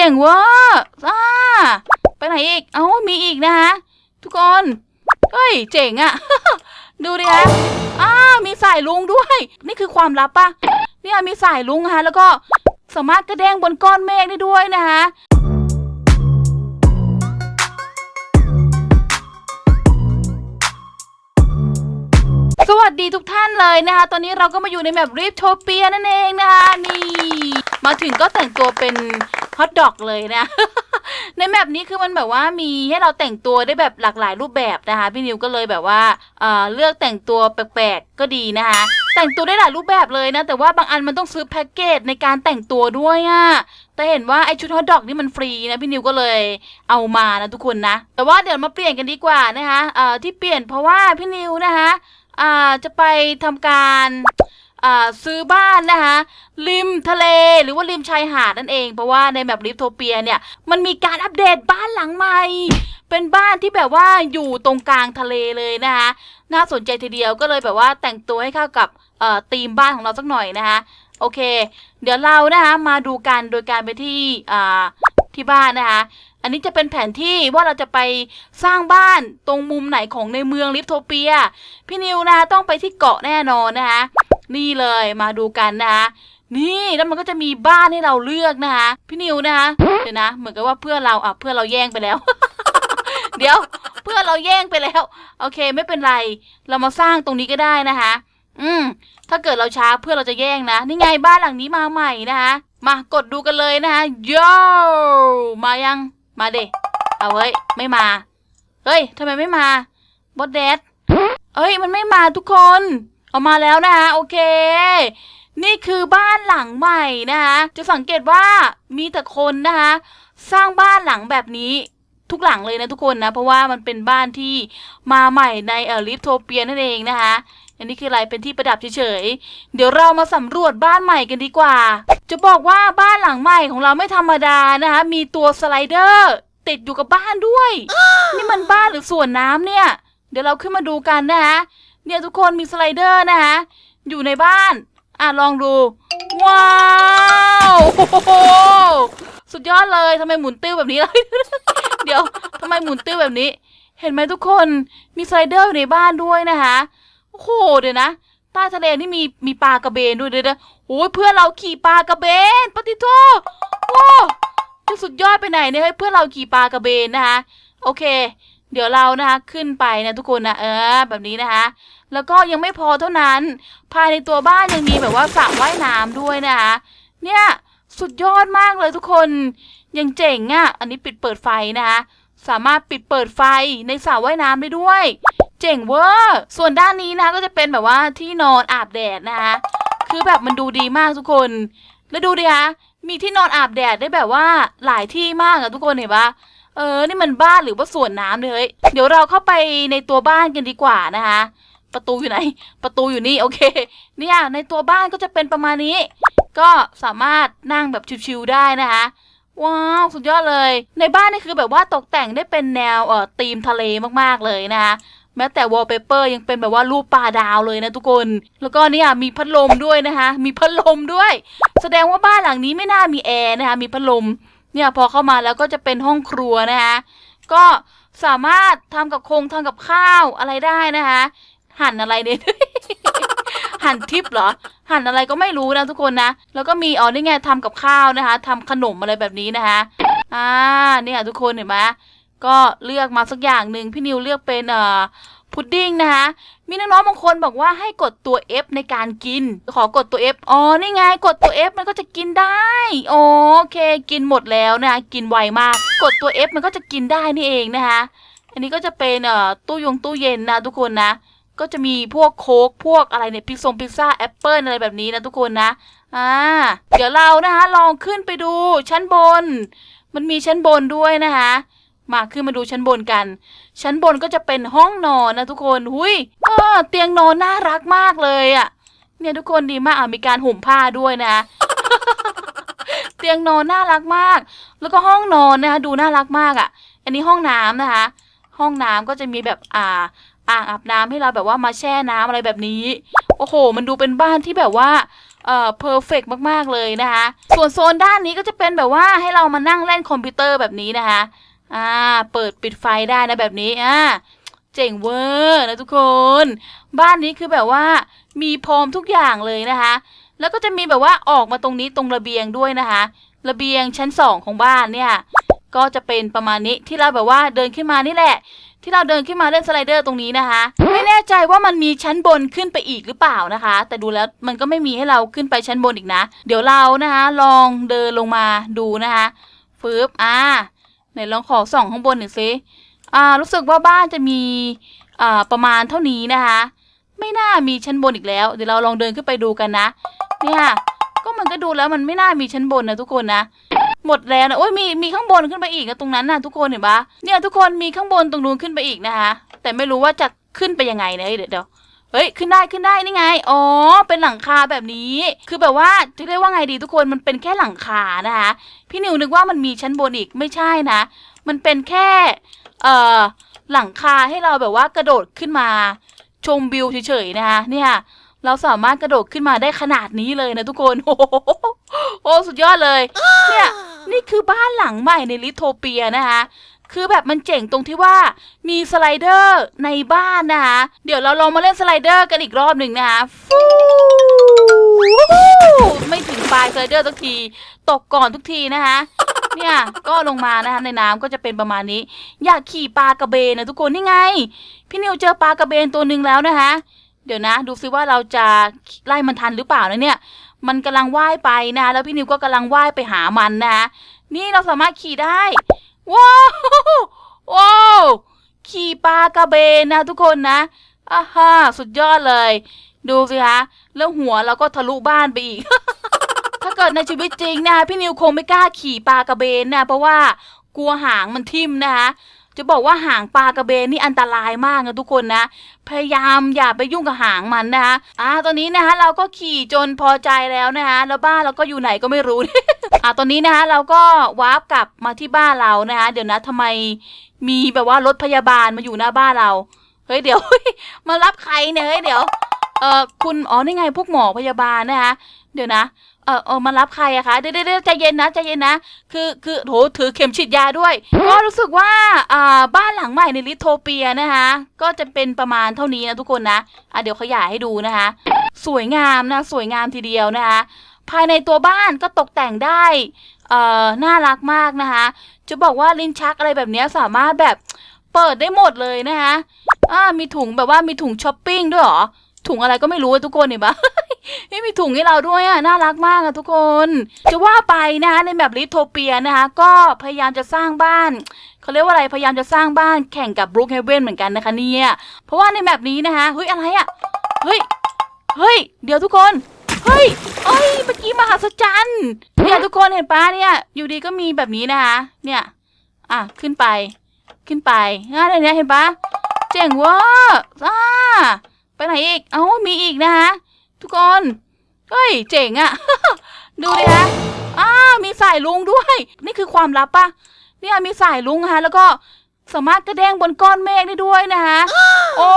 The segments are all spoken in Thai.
เจ๋งเวะอ่าไปไหนอีก เอ้า มีอีกนะคะ ทุกคน เฮ้ย เจ๋งอะ ดูดิคะอ่ามีสายลุงด้วย นี่คือความลับปะเนี่ยมีสายลุงนะคะ แล้วก็สามารถกระเด้งบนก้อนเมฆได้ด้วยนะคะสวัสดีทุกท่านเลยนะคะ ตอนนี้เราก็มาอยู่ในแมปริฟโทเปียนั่นเองนะคะ นี่ มาถึงก็แต่งตัวเป็น ฮอทดอกเลยนะ ในแมปนี้คือมันแบบว่ามีให้เราแต่งตัวได้แบบหลากหลายรูปแบบนะคะ พี่นิวก็เลยแบบว่าเอ่อเลือกแต่งตัวแปลกๆก็ดีนะคะ แต่งตัวได้หลายรูปแบบเลยนะ แต่ว่าบางอันมันต้องซื้อแพ็กเกจในการแต่งตัวด้วยอะแต่เห็นว่าไอชุดฮอทดอกนี่มันฟรีนะพี่นิวก็เลยเอามานะทุกคนนะ แต่ว่าเดี๋ยวมาเปลี่ยนกันดีกว่านะคะเอ่อที่เปลี่ยนเพราะว่าพี่นิวนะคะอ่าจะไปทำการ ซื้อบ้านนะคะริมทะเลหรือว่าริมชายหาดนั่นเองเพราะว่าในแบบลิฟโทเปียเนี่ยมันมีการอัปเดตบ้านหลังใหม่เป็นบ้านที่แบบว่าอยู่ตรงกลางทะเลเลยนะคะน่าสนใจทีเดียวก็เลยแบบว่าแต่งตัวให้เข้ากับธีมบ้านของเราสักหน่อยนะคะโอเค เดี๋ยวเรานะคะมาดูกันโดยการไปที่ที่บ้านนะคะอันนี้จะเป็นแผนที่ว่าเราจะไปสร้างบ้านตรงมุมไหนของในเมืองลิฟโทเปีย พี่นิวนะคะต้องไปที่เกาะแน่นอนนะคะ นี่เลยมาดูกันนะคะนี่แล้วมันก็จะมีบ้านให้เราเลือกนะคะพี่นิวนะคะเดี๋ยวนะเหมือนกับว่าเพื่อนเราอะเพื่อนเราแย่งไปแล้ว เดี๋ยวเพื่อนเราแย่งไปแล้ว โอเคไม่เป็นไร เรามาสร้างตรงนี้ก็ได้นะคะ อืม ถ้าเกิดเราช้าเพื่อนเราจะแย่งนะนี่ไงบ้านหลังนี้มาใหม่นะคะมากดดูกันเลยนะคะโยมายังมาเดเอาเว้ยไม่มาเฮ้ยทำไมไม่มาบอสแดดเอ้ยมันไม่มาทุกคน เอามาแล้วนะคะโอเค นี่คือบ้านหลังใหม่นะคะจะสังเกตว่ามีแต่คนนะคะสร้างบ้านหลังแบบนี้ทุกหลังเลยนะทุกคนนะ เพราะว่ามันเป็นบ้านที่มาใหม่ในเออลิฟโทเปียนั่นเองนะคะอันนี้คืออะไรเป็นที่ประดับเฉยๆ เดี๋ยวเรามาสำรวจบ้านใหม่กันดีกว่า จะบอกว่าบ้านหลังใหม่ของเราไม่ธรรมดานะคะ มีตัวสไลเดอร์ ติดอยู่กับบ้านด้วย นี่มันบ้านหรือสวนน้ำเนี่ย เดี๋ยวเราขึ้นมาดูกันนะคะเนี่ยทุกคนมีสไลเดอร์นะคะอยู่ในบ้าน อะลองดู ว้าวโอ้โหสุดยอดเลยทำไมหมุนติ้วแบบนี้เลยเดี๋ยวทำไมหมุนติ้วแบบนี้ เห็นไหมทุกคนมีสไลเดอร์อยู่ในบ้านด้วยนะคะโอ้โหเดี๋ยวนะใต้ทะเลนี่มีมีปลากระเบนด้วยเดี๋ยวโอ้ยเพื่อนเราขี่ปลากระเบนปฏิโทโอ้จะสุดยอดไปไหนเนี่ยเฮ้ยเพื่อนเราขี่ปลากระเบนนะคะโอเค เดี๋ยวเรานะคะขึ้นไปนะทุกคนนะเออ แบบนี้นะคะ แล้วก็ยังไม่พอเท่านั้น ภายในตัวบ้านยังมีแบบว่าสระว่ายน้ำด้วยนะคะ เนี่ยสุดยอดมากเลยทุกคนยังเจ๋งอะ่ะ อันนี้ปิดเปิดไฟนะคะสามารถปิดเปิดไฟในสระว่ายน้ำได้ด้วย เจ๋งเวอร์ส่วนด้านนี้นะคะก็จะเป็นแบบว่าที่นอนอาบแดดนะคะคือแบบมันดูดีมากทุกคน แล้วดูดิคะมีที่นอนอาบแดดได้แบบว่าหลายที่มากอะทุกคนเห็นปะ เออ นี่มันบ้านหรือว่าสวนน้ำเลยเดี๋ยวเราเข้าไปในตัวบ้านกันดีกว่านะคะ ประตูอยู่ไหน ประตูอยู่นี่โอเค เนี่ยในตัวบ้านก็จะเป็นประมาณนี้ ก็สามารถนั่งแบบชิวๆได้นะคะว้าวสุดยอดเลย ในบ้านนี่คือแบบว่าตกแต่งได้เป็นแนวเอ่อธีมทะเลมากๆเลยนะคะแม้แต่วอลเปเปอร์ยังเป็นแบบว่ารูปปลาดาวเลยนะทุกคน แล้วก็เนี่ยมีพัดลมด้วยนะคะ มีพัดลมด้วย แสดงว่าบ้านหลังนี้ไม่น่ามีแอร์นะคะมีพัดลม เนี่ยพอเข้ามาแล้วก็จะเป็นห้องครัวนะคะก็สามารถทำกับคงทำกับข้าวอะไรได้นะคะหั่นอะไรเนี่ยหั่นทิปเหรอ หั่นอะไรก็ไม่รู้นะทุกคนนะ แล้วก็มีอ๋อนี่ไงทำกับข้าวนะคะทำขนมอะไรแบบนี้นะคะอ่าเนี่ยทุกคนเห็นไหมก็เลือกมาสักอย่างหนึ่งพี่นิวเลือกเป็นเอ่อ พุดดิ้งนะคะ มีน้องๆบางคนบอกว่าให้กดตัว F ในการกิน ขอกดตัว F อ๋อ นี่ไง กดตัว F มันก็จะกินได้ โอเค กินหมดแล้วนะ กินไวมาก กดตัว F มันก็จะกินได้นี่เองนะคะ อันนี้ก็จะเป็นเอ่อตู้ยงตู้เย็นนะทุกคนนะ ก็จะมีพวกโค้กพวกอะไรเนี่ยพิซซงพิซซ่าแอปเปิลอะไรแบบนี้นะทุกคนนะ อ่า เดี๋ยวเรานะคะลองขึ้นไปดูชั้นบน มันมีชั้นบนด้วยนะคะ มาขึ้นมาดูชั้นบนกัน ชั้นบนก็จะเป็นห้องนอนนะทุกคนหุยเออเตียงนอนน่ารักมากเลยอะ่ะ เนี่ยทุกคนดีมากอะมีการห่มผ้าด้วยนะ เตียงนอนน่ารักมาก แล้วก็ห้องนอนนะคะดูน่ารักมากอะ่ะ อันนี้ห้องน้ำนะคะ ห้องน้ำก็จะมีแบบอ่าอ่างอาบน้ำให้เราแบบว่ามาแช่น้ำอะไรแบบนี้ โอ้โห มันดูเป็นบ้านที่แบบว่าเอ่อเพอร์เฟกมากๆเลยนะคะ ส่วนโซนด้านนี้ก็จะเป็นแบบว่าให้เรามานั่งเล่นคอมพิวเตอร์แบบนี้นะคะ อ่า เปิดปิดไฟได้นะแบบนี้ อ่า เจ๋งเวอร์นะทุกคน บ้านนี้คือแบบว่า มีพร้อมทุกอย่างเลยนะคะ แล้วก็จะมีแบบว่าออกมาตรงนี้ตรงระเบียงด้วยนะคะ ระเบียงชั้นสองของบ้านเนี่ย ก็จะเป็นประมาณนี้ที่เราแบบว่าเดินขึ้นมานี่แหละ ที่เราเดินขึ้นมาเล่นสไลเดอร์ตรงนี้นะคะ ไม่แน่ใจว่ามันมีชั้นบนขึ้นไปอีกหรือเปล่านะคะ แต่ดูแล้วมันก็ไม่มีให้เราขึ้นไปชั้นบนอีกนะ เดี๋ยวเรานะคะ ลองเดินลงมาดูนะคะฟืบอ่า ไหนลองขอส่องข้างบนหน่อยสิอ่ารู้สึกว่าบ้านจะมีอ่าประมาณเท่านี้นะคะ ไม่น่ามีชั้นบนอีกแล้ว เดี๋ยวเราลองเดินขึ้นไปดูกันนะ เนี่ยก็มันก็ดูแล้วมันไม่น่ามีชั้นบนนะทุกคนนะหมดแล้วนะโอ้ยมีมีข้างบนขึ้นไปอีกนะตรงนั้นนะทุกคนเห็นปะเนี่ยทุกคนมีข้างบนตรงนู้นขึ้นไปอีกนะคะแต่ไม่รู้ว่าจะขึ้นไปยังไงนะเดี๋ยวเดี๋ยว เฮ้ย ขึ้นได้ขึ้นได้นี่ไง อ๋อ เป็นหลังคาแบบนี้ คือแบบว่าจะเรียกว่าไงดีทุกคน มันเป็นแค่หลังคานะคะ พี่นิวนึกว่ามันมีชั้นบนอีก ไม่ใช่นะ มันเป็นแค่ เอ่อ หลังคาให้เราแบบว่ากระโดดขึ้นมา ชมวิวเฉยๆนะคะ เนี่ย เราสามารถกระโดดขึ้นมาได้ขนาดนี้เลยนะทุกคน โอ้โหโอ้สุดยอดเลย เนี่ย นี่คือบ้านหลังใหม่ในลิโทเปียนะคะ คือแบบมันเจ๋งตรงที่ว่ามีสไลเดอร์ในบ้านนะคะเดี๋ยวเราลองมาเล่นสไลเดอร์กันอีกรอบหนึ่งนะคะฟูไม่ถึงปลายสไลเดอร์ทุกที ตกก่อนทุกทีนะคะเนี่ยก็ลงมานะคะในน้ำก็จะเป็นประมาณนี้ อยากขี่ปลากระเบนนะทุกคนนี่ไง พี่นิวเจอปลากระเบนตัวหนึ่งแล้วนะคะเดี๋ยวนะ ดูซิว่าเราจะไล่มันทันหรือเปล่านะเนี่ย มันกำลังว่ายไปนะแล้วพี่นิวก็กำลังว่ายไปหามันนะนี่เราสามารถขี่ได้ ว้าวว้าวขี่ปลากระเบนนะทุกคนนะอ่าฮะสุดยอดเลย ดูสิคะแล้วหัวเราก็ทะลุบ้านไปอีก ถ้าเกิดในชีวิตจริงนะพี่นิวคงไม่กล้าขี่ปลากระเบนนะเพราะว่ากลัวหางมันทิ่มนะคะจะบอกว่าหางปลากระเบนนี่อันตรายมากนะทุกคนนะ พยายามอย่าไปยุ่งกับหางมันนะคะอ่าตอนนี้นะคะเราก็ขี่จนพอใจแล้วนะคะแล้วบ้านเราก็อยู่ไหนก็ไม่รู้ อ่าตอนนี้นะคะเราก็วาร์ปกลับมาที่บ้านเรานะคะ เดี๋ยวนะทำไมมีแบบว่ารถพยาบาลมาอยู่หน้าบ้านเรา เฮ้ยเดี๋ยวมารับใครเนี่ยเฮ้ยเดี๋ยว เออคุณอ๋อนี่ไงพวกหมอพยาบาลนะคะ เดี๋ยวนะเออเออมารับใครอะคะเดี๋ยวเดี๋ยวเดี๋ยวใจเย็นนะใจเย็นนะ คือคือโหถือเข็มฉีดยาด้วย ก็รู้สึกว่าอ่าบ้านหลังใหม่ในลิโทเปียนะคะ ก็จะเป็นประมาณเท่านี้นะทุกคนนะอะเดี๋ยวขยายให้ดูนะคะ สวยงามนะสวยงามทีเดียวนะคะ ภายในตัวบ้านก็ตกแต่งได้เอ่อน่ารักมากนะคะ จะบอกว่าลิ้นชักอะไรแบบนี้สามารถแบบเปิดได้หมดเลยนะคะอ่ามีถุงแบบว่ามีถุงช้อปปิ้งด้วยเหรอ ถุงอะไรก็ไม่รู้ทุกคนเห็นปะไม่มีถุงให้เราด้วยอะน่ารักมากอะทุกคน จะว่าไปนะคะในแบบลิโทเปียนะคะ ก็พยายามจะสร้างบ้านเขาเรียกว่าอะไรพยายามจะสร้างบ้านแข่งกับบรูคเฮเวนเหมือนกันนะคะเนี่ยเพราะว่าในแบบนี้นะคะเฮ้ยอะไรอะเฮ้ยเฮ้ยเดี๋ยวทุกคน เฮ้ยเอ้ย เมื่อกี้มหัศจรรย์เนี่ยทุกคนเห็นปะเนี่ย อยู่ดีก็มีแบบนี้นะคะ เนี่ย อะ ขึ้นไป ขึ้นไปอะเนี่ยเนี่ยเห็นปะเจ๋งเว่าอ่าไปไหนอีก เอ้า มีอีกนะคะทุกคน เฮ้ย เจ๋งอะ ดูดิฮะอ้ามีสายลุงด้วย นี่คือความลับปะเนี่ยมีสายลุงฮะแล้วก็สามารถกระแดงบนก้อนเมฆได้ด้วยนะคะโอ้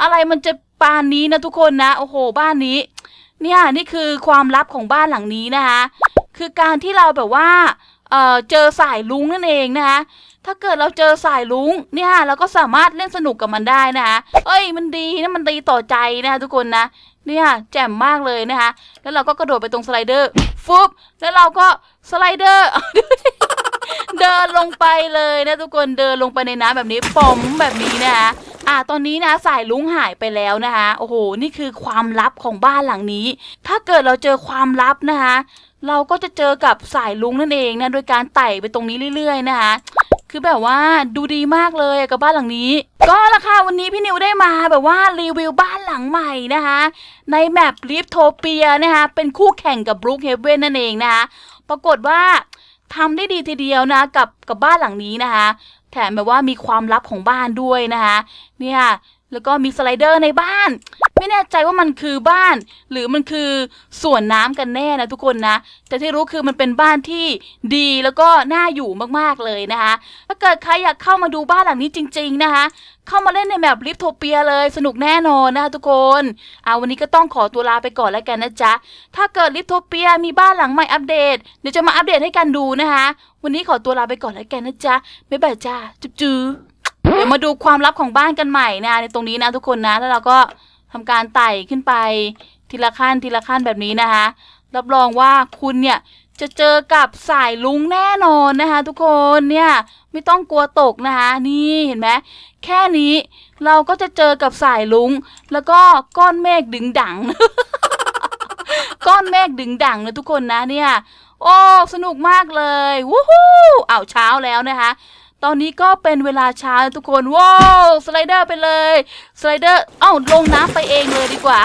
อะไรมันจะปานนี้นะทุกคนนะ โอ้โห บ้านนี้ เนี่ยนี่คือความลับของบ้านหลังนี้นะคะ คือการที่เราแบบว่าเอ่อเจอสายลุงนั่นเองนะคะถ้าเกิดเราเจอสายลุงเนี่ยเราก็สามารถเล่นสนุกกับมันได้นะคะเอ้ยมันดีนะมันดีต่อใจนะคะทุกคนนะเนี่ยแจ่มมากเลยนะคะ แล้วเราก็กระโดดไปตรงสไลเดอร์ฟุบแล้วเราก็สไลเดอร์เดินลงไปเลยนะทุกคนเดินลงไปในน้ำแบบนี้ปอมแบบนี้นะคะ อ่าตอนนี้นะสายลุงหายไปแล้วนะคะโอ้โหนี่คือความลับของบ้านหลังนี้ ถ้าเกิดเราเจอความลับนะคะเราก็จะเจอกับสายลุงนั่นเองนะโดยการไต่ไปตรงนี้เรื่อย ๆ นะคะคือแบบว่าดูดีมากเลยกับบ้านหลังนี้ ก็ละค่ะวันนี้พี่นิวได้มาแบบว่ารีวิวบ้านหลังใหม่นะคะ ในแมปลิฟโทเปียนะคะเป็นคู่แข่งกับบรูคเฮเว่นนั่นเองนะคะปรากฏว่าทำได้ดีทีเดียวนะกับกับบ้านหลังนี้นะคะ แถมแบบว่ามีความลับของบ้านด้วยนะคะเนี่ยแล้วก็มีสไลเดอร์ในบ้าน ไม่แน่ใจว่ามันคือบ้าน หรือมันคือสวนน้ำกันแน่นะทุกคนนะ แต่ที่รู้คือมันเป็นบ้านที่ดีแล้วก็น่าอยู่มากๆเลยนะคะ ถ้าเกิดใครอยากเข้ามาดูบ้านหลังนี้จริง ๆนะคะ เข้ามาเล่นในแมปลิฟโทเปียเลยสนุกแน่นอนนะคะทุกคนเอาวันนี้ก็ต้องขอตัวลาไปก่อนแล้วกันนะจ๊ะถ้าเกิดลิฟโทเปียมีบ้านหลังใหม่อัปเดตเดี๋ยวจะมาอัปเดตให้กันดูนะคะ วันนี้ขอตัวลาไปก่อนแล้วกันนะจ๊ะบ๊ายบายจ้าจุ๊บจื้อเดี๋ยวมาดูความลับของบ้านกันใหม่นะ ในตรงนี้นะทุกคนนะ แล้วเราก็ทำการไต่ขึ้นไปทีละขั้นทีละขั้นแบบนี้นะคะ รับรองว่าคุณเนี่ยจะเจอกับสายลุงแน่นอนนะคะ ทุกคนเนี่ยไม่ต้องกลัวตกนะคะ นี่เห็นไหมแค่นี้เราก็จะเจอกับสายลุง แล้วก็ก้อนเมฆดึงดัง ก้อนเมฆดึงดังนะทุกคนนะเนี่ย โอ้สนุกมากเลยวู้ฮู้อ้าวเช้าแล้วนะคะ ตอนนี้ก็เป็นเวลาเช้าทุกคนว้าวสไลเดอร์ไปเลยสไลเดอร์เอ้าลงน้ำไปเองเลยดีกว่า